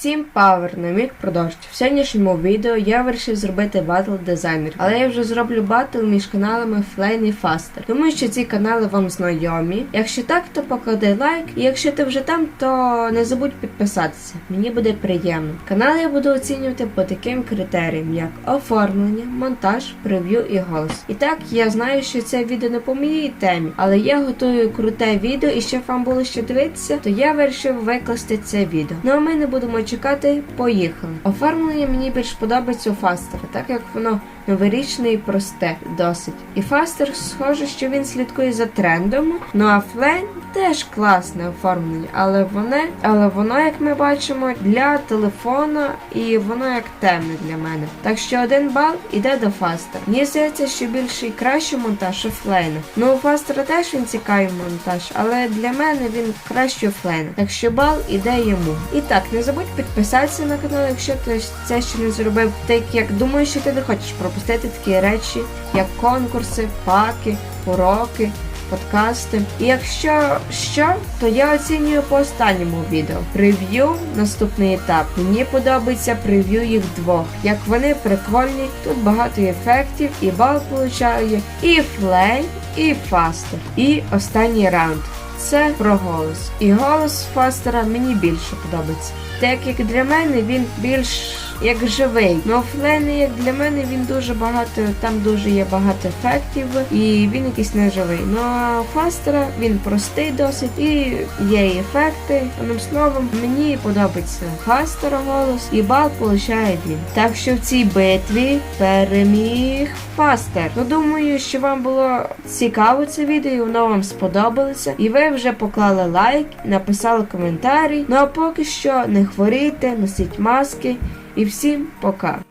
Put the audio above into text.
Всім павер на мій продовження. В сьогоднішньому відео я вирішив зробити батл дизайнерів, але я вже зроблю батл між каналами Flame і Faster. Думаю, що ці канали вам знайомі. Якщо так, то поклади лайк. І якщо ти вже там, то не забудь підписатися. Мені буде приємно. Канал я буду оцінювати по таким критеріям, як оформлення, монтаж, прев'ю і голос. І так, я знаю, що це відео не по моїй темі, але я готую круте відео, і щоб вам було що дивитися, то я вирішив викласти це відео. Ну а ми не будемо чекати, поїхали. Оформлення мені більш подобається у Фастера, так як воно новорічне і просте досить. І Фастер схоже, що він слідкує за трендом. Ну а Флейн теж класне оформлення, але воно, але воно, як ми бачимо, для телефона і воно як темне для мене. Так що один бал іде до Фастера. Мені здається, що більший і кращий монтаж у Флейна. Ну у Фастера теж він цікавий монтаж, але для мене він краще у Флейна. Так що бал іде йому. І так, не забудь підписатися на канал, якщо ти це ще не зробив. Так як думаю, що ти не хочеш пропустити такі речі, як конкурси, паки, уроки. Подкасти. І якщо що, то я оцінюю по останньому відео. Прев'ю наступний етап. Мені подобається прев'ю їх двох. Як вони прикольні, тут багато ефектів, і бал получає і флей, і фастер. І останній раунд. Це про голос. І голос Фастера мені більше подобається. Так як для мене він більш як живий. Ну офлейний, як для мене, він дуже багато, там дуже є багато ефектів, і він якийсь не живий. Ну а Фастера він простий досить і є і ефекти. Одним словом, мені подобається Фастера голос, і бал получає він. Так що в цій битві переміг Фастер. Ну думаю, що вам було цікаво це відео, воно вам сподобалося. І ви вже поклали лайк, написали коментарі. Ну а поки що не хворійте, носіть маски. І всім пока!